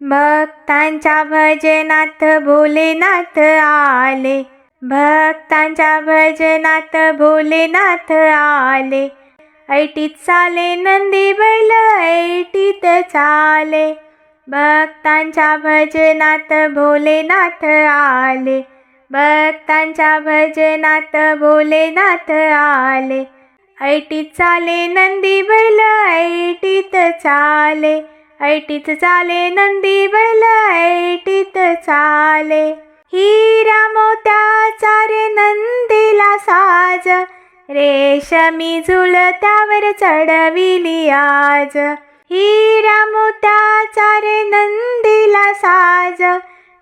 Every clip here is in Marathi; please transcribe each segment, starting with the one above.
भक्तांच्या भजनात भोलेनाथ आले. भक्तांच्या भजनात भोलेनाथ आले. ऐटीत चाले नंदी बैल ऐटीत चाले. भक्तांच्या भजनात भोलेनाथ आले. भक्तांच्या भजनात भोलेनाथ आले. ऐटीत चाले नंदी बैल ऐटीत चाले. ऐटीत चाले नंदी बैल ऐटीत चाले. हिरा मोत्याचा रे नंदीला साज. रेशमी झुलत्यावर चढविली आज. हिरा मोत्याचा रे नंदीला साज.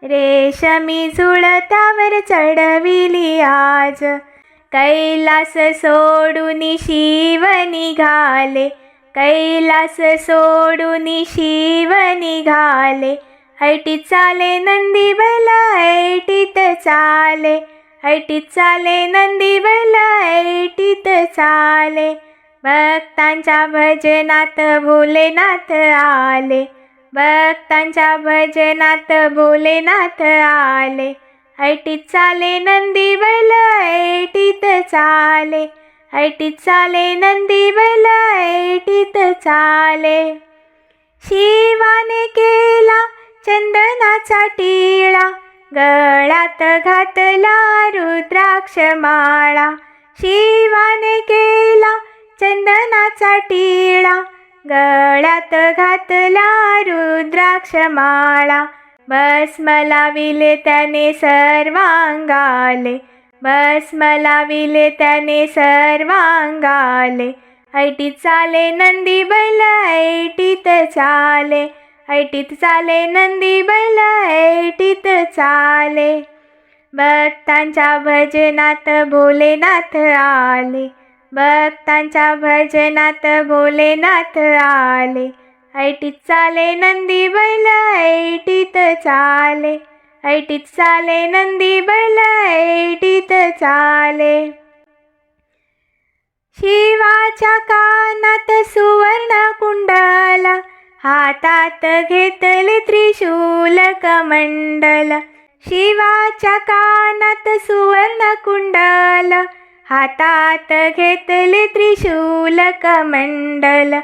रेशमी झुलत्यावर चढविली आज. कैलास सोडून शिव निघाले कैलास सोडून शिव निघाले. ऐटीत चाले नंदी बैल ऐटीत चाले. ऐटीत चाले नंदी बैल ऐटीत चाले. भक्तांच्या भजनात भोलेनाथ आले. भक्तांच्या भजनात भोलेनाथ आले. ऐटीत चाले नंदी बैल ऐटीत चाले. ऐटीत चाले नंदी बैल चाले. शिवाने केला चंदनाचा टिळा गळ्यात घातला रुद्राक्ष माळा शिवाने केला चंदनाचा टिळा गळ्यात घातला रुद्राक्ष माळा भस्म लाविले त्याने सर्वांगाले भस्म लाविले त्याने सर्वांगाले. ऐटीत चाले नंदी बैल ऐटीत चाले. ऐटीत चाले नंदी बैल ऐटीत चाले. भक्तांच्या भजनात भोलेनाथ आले. भक्तांच्या भजनात भोलेनाथ आले. ऐटीत चाले नंदी बैल ऐटीत चाले. ऐटीत चाले नंदी बैल ऐटीत चाले. शिवाच्या कानात सुवर्ण कुंडला हातात घेतले त्रिशूल कमंडल. शिवाच्या कानात सुवर्ण कुंडल हातात घेतले त्रिशूल कमंडल.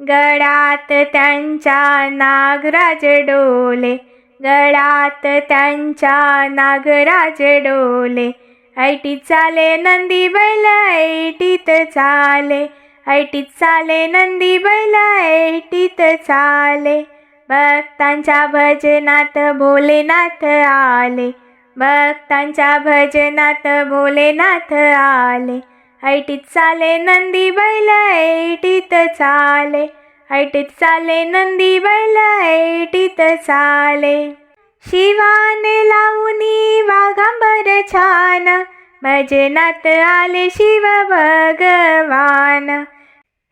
गळात त्यांच्या नागराज डोले गळात त्यांच्या नागराज डोले. ऐटीत चाले नंदी बैल ऐटीत चाले. ऐटीत चाले नंदी बैल ऐटीत चाले. भक्तांच्या भजनात भोलेनाथ आले. भक्तांच्या भजनात भोलेनाथ आले. ऐटीत चाले नंदी बैल ऐटीत चाले. ऐटीत चाले नंदी बैल ऐटीत चाले. शिवाने लावणी वाघांबर छान. भजनात आले शिव भगवान.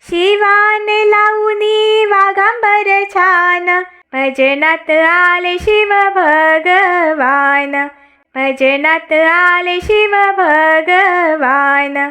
शिवाने लावणी वाघांबर छान. भजनात आले शिव भगवान. भजनात आले शिव भगवान.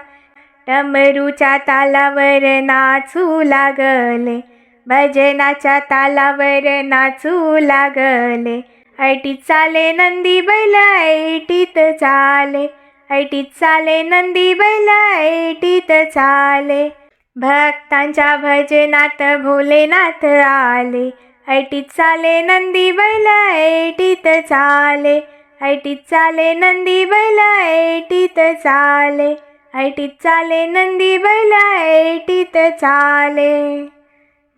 डमरूच्या तालावर नाचू लागले. भजनाच्या तालावर नाचू लागले. ऐटीत चाले नंदी बैल ऐटीत चाले. ऐटीत चाले नंदी बैल ऐटीत चाले. भक्तांच्या भजनात भोलेनाथ आले. ऐटीत चाले नंदी बैल ऐटीत चाले. ऐटीत चाले नंदी बैल ऐटीत चाले. ऐटीत चाले नंदी बैल ऐटीत चाले.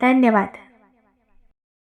धन्यवाद.